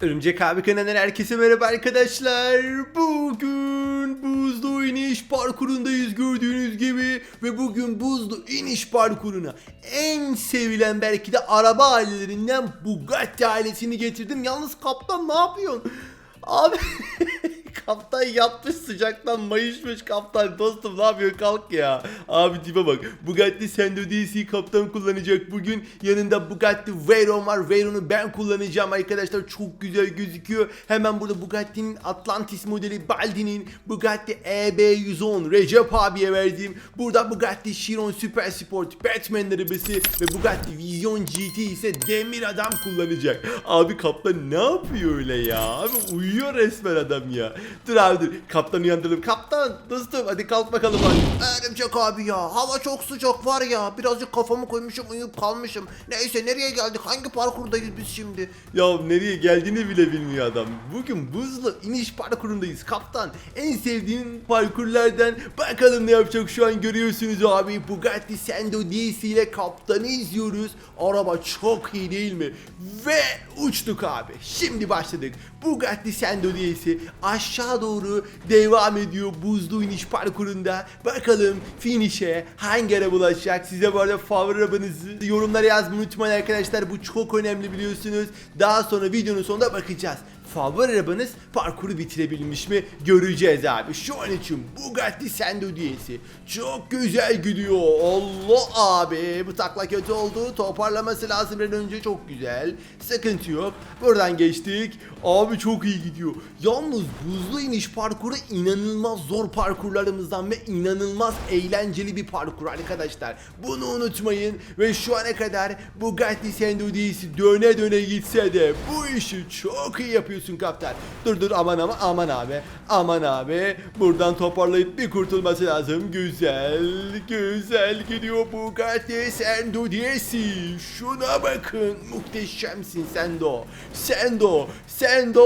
Örümcek abi kanalından herkese merhaba arkadaşlar. Bugün buzlu iniş parkurundayız gördüğünüz gibi. Ve bugün buzlu iniş parkuruna en sevilen belki de araba ailelerinden Bugatti ailesini getirdim. Yalnız kaptan ne yapıyorsun? Abi kaptan yatmış sıcaktan mayışmış kaptan dostum ne yapıyor kalk ya. Abi tipe bak Bugatti Sendo DC kaptan kullanacak bugün yanında Bugatti Veyron var Veyron'u ben kullanacağım arkadaşlar çok güzel gözüküyor. Hemen burada Bugatti'nin Atlantis modeli Baldi'nin Bugatti EB110 Recep abiye verdiğim burada Bugatti Chiron Super Sport Batman arabası ve Bugatti Vision GT ise Demir Adam kullanacak. Abi kaptan ne yapıyor öyle ya? Abi uyuyor resmen adam ya. Dur abi dur. Kaptan uyandıralım. Kaptan dostum hadi kalk bakalım abi. Örümcek abi ya. Hava çok sıcak var ya. Birazcık kafamı koymuşum uyuyup kalmışım. Neyse nereye geldik? Hangi parkurdayız biz şimdi? Ya nereye geldiğini bile bilmiyor adam. Bugün buzlu iniş parkurundayız. Kaptan en sevdiğin parkurlardan bakalım ne yapacak şu an görüyorsunuz abi. Bugatti Sendo DC ile kaptanı izliyoruz. Araba çok iyi değil mi? Ve uçtuk abi. Şimdi başladık. Bugatti Sendo DC aşağı doğru devam ediyor buzlu iniş parkurunda. Bakalım finish'e hangi araba ulaşacak? Size bu arada favori arabanızı yorumlara yazmayı unutmayın arkadaşlar. Bu çok önemli biliyorsunuz. Daha sonra videonun sonunda bakacağız. Favori arabanız parkuru bitirebilmiş mi göreceğiz abi. Şu an için Bugatti Sendo diyesi çok güzel gidiyor. Allah abi bu takla kötü oldu. Toparlaması lazım an önce çok güzel. Sıkıntı yok. Buradan geçtik. Abi çok iyi gidiyor. Yalnız buzlu iniş parkuru inanılmaz zor parkurlarımızdan ve inanılmaz eğlenceli bir parkur arkadaşlar. Bunu unutmayın ve şu ana kadar Bugatti Sendo diyesi döne döne gitse de bu işi çok iyi yapıyorsun kaptan. Dur dur aman ama aman abi. Aman abi. Buradan toparlayıp bir kurtulması lazım. Güzel. Güzel gidiyor Bugatti Sendo diyesi. Şuna bakın. Muhteşemsin Sendo. Sendo. Sendo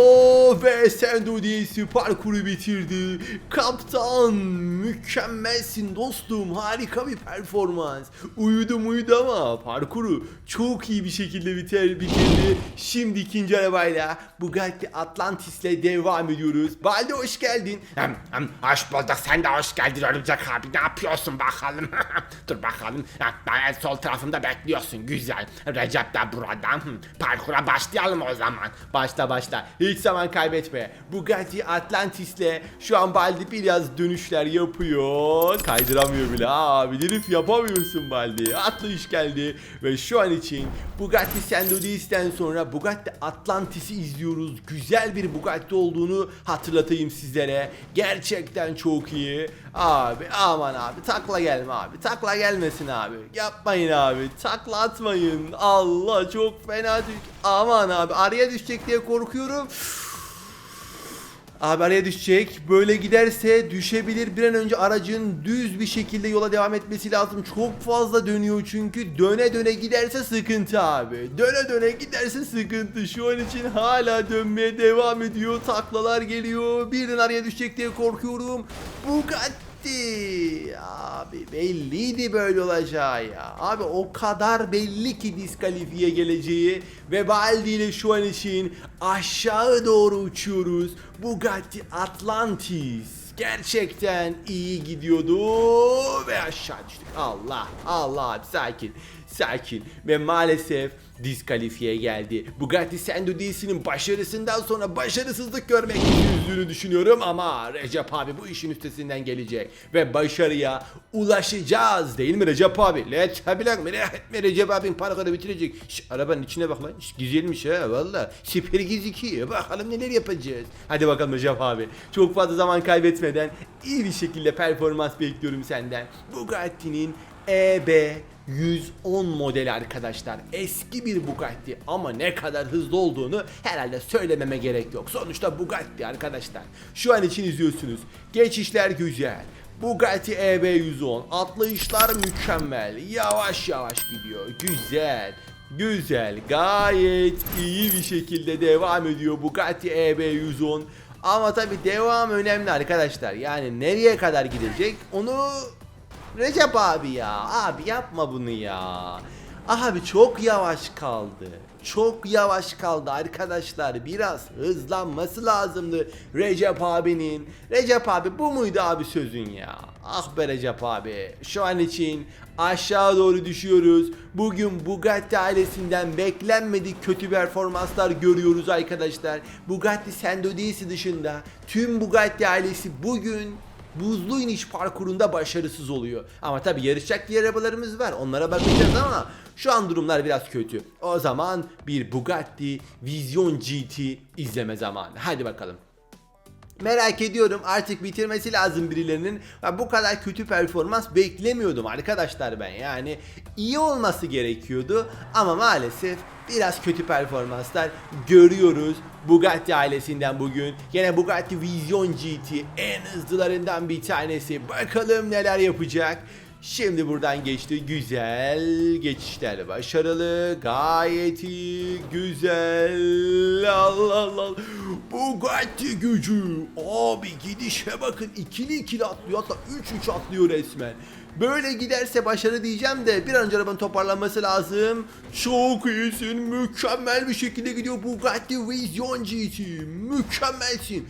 ve Sendo diyesi parkuru bitirdi. Kaptan mükemmelsin dostum. Harika bir performans. Uyudum uyudu ama parkuru çok iyi bir şekilde biter, bitirdi. Şimdi ikinci arabayla Bugatti Atlantis'le devam ediyoruz. Balde hoş geldin. Hem, hem, hoş bulduk sen de hoş geldin örümcek abi ne yapıyorsun bakalım dur bakalım ben sol tarafımda bekliyorsun güzel Recep de burada Hı, parkura başlayalım o zaman Başla başla. Hiç zaman kaybetme. Bugatti Atlantis'le şu an Baldi biraz dönüşler yapıyor. Kaydıramıyor bile. Abi herif yapamıyorsun Baldi. Atlı iş geldi. Ve şu an için Bugatti Sendodis'ten sonra Bugatti Atlantis'i izliyoruz. Güzel bir Bugatti olduğunu hatırlatayım sizlere. Gerçekten çok iyi. Abi aman abi takla gelme abi. Takla gelmesin abi. Yapmayın abi. Takla atmayın. Allah çok fena düş. Aman abi araya düşecek diye korkuyorum. Abi düşecek. Böyle giderse düşebilir. Bir an önce aracın düz bir şekilde yola devam etmesi lazım. Çok fazla dönüyor çünkü. Döne döne giderse sıkıntı abi. Döne döne giderse sıkıntı. Şu an için hala dönmeye devam ediyor. Taklalar geliyor. Birden araya düşecek diye korkuyorum. Bugatti. Abi belliydi böyle olacağı ya. Abi o kadar belli ki diskalifiye geleceği. Ve Baldi ile şu an için aşağı doğru uçuyoruz. Bugatti Atlantis. Gerçekten iyi gidiyordu ve aşağı düştük. Allah Allah abi sakin sakin ve maalesef diskalifiye geldi. Bugatti Sendo DC'nin başarısından sonra başarısızlık görmek yüzdüğünü düşünüyorum ama Recep abi bu işin üstesinden gelecek ve başarıya ulaşacağız değil mi Recep abi? Let tabi lan merak etme Recep abin paraları bitirecek. Şş, arabanın içine bak lan. Şş, güzelmiş ha valla. Süper gözüküyor. Bakalım neler yapacağız. Hadi bakalım Recep abi. Çok fazla zaman kaybetmeden iyi bir şekilde performans bekliyorum senden. Bugatti'nin EB 110 model arkadaşlar. Eski bir Bugatti ama ne kadar hızlı olduğunu herhalde söylememe gerek yok. Sonuçta Bugatti arkadaşlar. Şu an için izliyorsunuz. Geçişler güzel. Bugatti EB 110 atlayışlar mükemmel. Yavaş yavaş gidiyor. Güzel. Güzel. Gayet iyi bir şekilde devam ediyor Bugatti EB 110. Ama tabi devam önemli arkadaşlar. Yani nereye kadar gidecek onu Recep abi ya. Abi yapma bunu ya. Abi çok yavaş kaldı. Çok yavaş kaldı arkadaşlar. Biraz hızlanması lazımdı Recep abinin. Recep abi bu muydu abi sözün ya? Ah be Recep abi. Şu an için aşağı doğru düşüyoruz. Bugün Bugatti ailesinden beklenmedik kötü performanslar görüyoruz arkadaşlar. Bugatti Sendodisi dışında tüm Bugatti ailesi bugün buzlu iniş parkurunda başarısız oluyor. Ama tabi yarışacak diğer arabalarımız var. Onlara bakacağız ama şu an durumlar biraz kötü. O zaman bir Bugatti Vision GT izleme zamanı. Hadi bakalım. Merak ediyorum artık bitirmesi lazım birilerinin. Bu kadar kötü performans beklemiyordum arkadaşlar ben. Yani iyi olması gerekiyordu ama maalesef biraz kötü performanslar görüyoruz. Bugatti ailesinden bugün. Yine Bugatti Vision GT en hızlılarından bir tanesi. Bakalım neler yapacak. Şimdi buradan geçti. Güzel. Geçişler başarılı. Gayet iyi. Güzel. Allah Allah. Bugatti gücü. Abi gidişe bakın. ikili ikili atlıyor. Hatta 3 3 atlıyor resmen. Böyle giderse başarı diyeceğim de bir an önce arabanın toparlanması lazım. Çok iyisin. Mükemmel bir şekilde gidiyor Bugatti Vision GT. Mükemmelsin.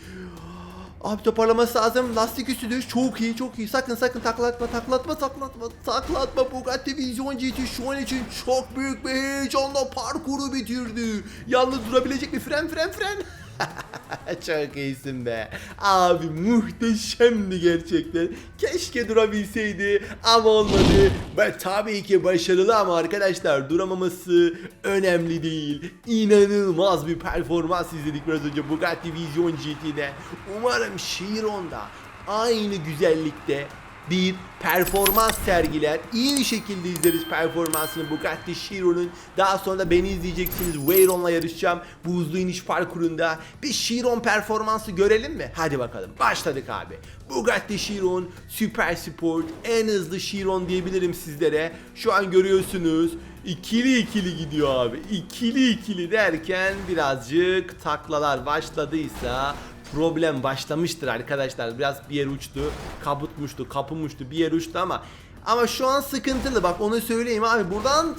Abi toparlaması lazım. Lastik üstü düş. Çok iyi çok iyi. Sakın sakın taklatma taklatma taklatma taklatma. Bugatti Vision GT şu an için çok büyük bir heyecanla parkuru bitirdi. Yalnız durabilecek mi? Fren fren fren. çok iyisin be. Abi muhteşemdi gerçekten. Keşke durabilseydi ama olmadı. Ve tabii ki başarılı ama arkadaşlar duramaması önemli değil. İnanılmaz bir performans izledik biraz önce Bugatti Vision GT'de. Umarım Chiron'da aynı güzellikte bir performans sergiler. İyi bir şekilde izleriz performansını Bugatti Chiron'un. Daha sonra da beni izleyeceksiniz. Veyron'la yarışacağım. Buzlu iniş parkurunda. Bir Chiron performansı görelim mi? Hadi bakalım. Başladık abi. Bugatti Chiron Super Sport en hızlı Chiron diyebilirim sizlere. Şu an görüyorsunuz. İkili ikili gidiyor abi. İkili ikili derken birazcık taklalar başladıysa problem başlamıştır arkadaşlar. Biraz bir yer uçtu, kabutmuştu, kapımuştu, bir yer uçtu ama ama şu an sıkıntılı bak onu söyleyeyim abi. Buradan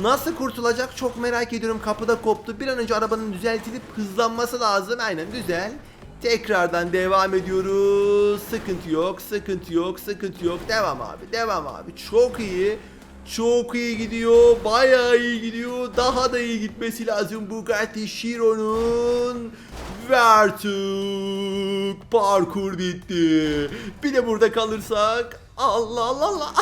nasıl kurtulacak çok merak ediyorum. Kapıda koptu. Bir an önce arabanın düzeltilip hızlanması lazım. Aynen güzel. Tekrardan devam ediyoruz. Sıkıntı yok, sıkıntı yok, sıkıntı yok. Devam abi, devam abi. Çok iyi. Çok iyi gidiyor. Bayağı iyi gidiyor. Daha da iyi gitmesi lazım Bugatti Chiron'un. Ve artık parkur bitti. Bir de burada kalırsak Allah Allah Allah.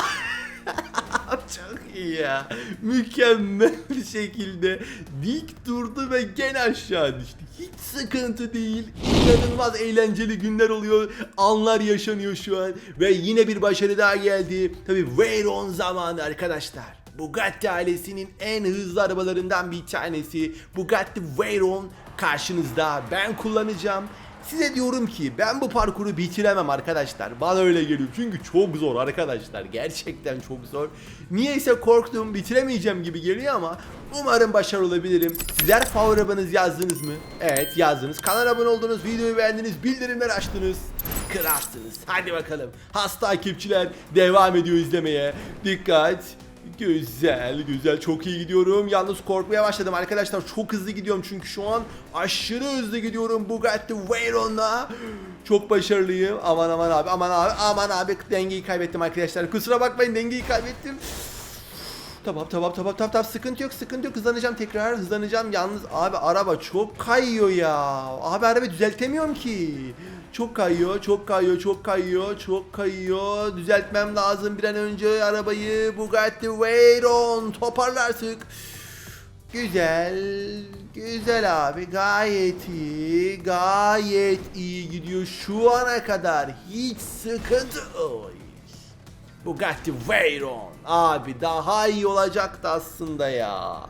Çok iyi ya. Mükemmel bir şekilde dik durdu ve gene aşağı düştü. Hiç sıkıntı değil. İnanılmaz eğlenceli günler oluyor. Anlar yaşanıyor şu an. Ve yine bir başarı daha geldi. Tabi Veyron zamanı arkadaşlar. Bugatti ailesinin en hızlı arabalarından bir tanesi. Bugatti Veyron karşınızda. Ben kullanacağım. Size diyorum ki ben bu parkuru bitiremem arkadaşlar. Bana öyle geliyor. Çünkü çok zor arkadaşlar. Gerçekten çok zor. Niyeyse korktum bitiremeyeceğim gibi geliyor ama umarım başarılı olabilirim. Sizler favori arabanız yazdınız mı? Evet yazdınız. Kanala abone oldunuz, videoyu beğendiniz, bildirimler açtınız. Kralsınız. Hadi bakalım. Hasta takipçiler devam ediyor izlemeye. Dikkat. Güzel güzel çok iyi gidiyorum. Yalnız korkmaya başladım arkadaşlar. Çok hızlı gidiyorum çünkü şu an aşırı hızlı gidiyorum Bugatti Veyron'la. Çok başarılıyım. Aman aman abi aman abi aman abi dengeyi kaybettim arkadaşlar. Kusura bakmayın dengeyi kaybettim. Tamam tamam tamam tamam tamam sıkıntı yok sıkıntı yok hızlanacağım tekrar hızlanacağım yalnız abi araba çok kayıyor ya abi araba düzeltemiyorum ki çok kayıyor çok kayıyor çok kayıyor çok kayıyor düzeltmem lazım bir an önce arabayı Bugatti Veyron toparlarsın Güzel, güzel abi gayet iyi, gayet iyi gidiyor şu ana kadar hiç sıkıntı Oy. Bugatti Veyron. Abi daha iyi olacaktı aslında ya.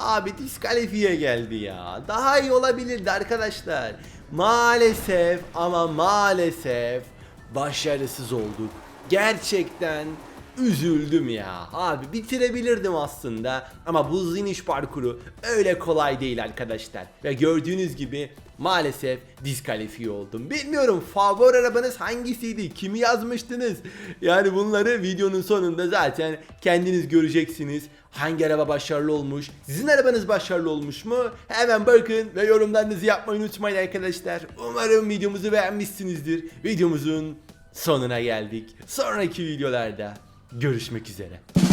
Abi diskalifiye geldi ya. Daha iyi olabilirdi arkadaşlar. Maalesef ama maalesef başarısız olduk. Gerçekten üzüldüm ya. Abi bitirebilirdim aslında ama bu iniş parkuru öyle kolay değil arkadaşlar. Ve gördüğünüz gibi maalesef diskalifiye oldum. Bilmiyorum favori arabanız hangisiydi? Kimi yazmıştınız? Yani bunları videonun sonunda zaten kendiniz göreceksiniz. Hangi araba başarılı olmuş? Sizin arabanız başarılı olmuş mu? Hemen bakın ve yorumlarınızı yapmayı unutmayın arkadaşlar. Umarım videomuzu beğenmişsinizdir. Videomuzun sonuna geldik. Sonraki videolarda görüşmek üzere.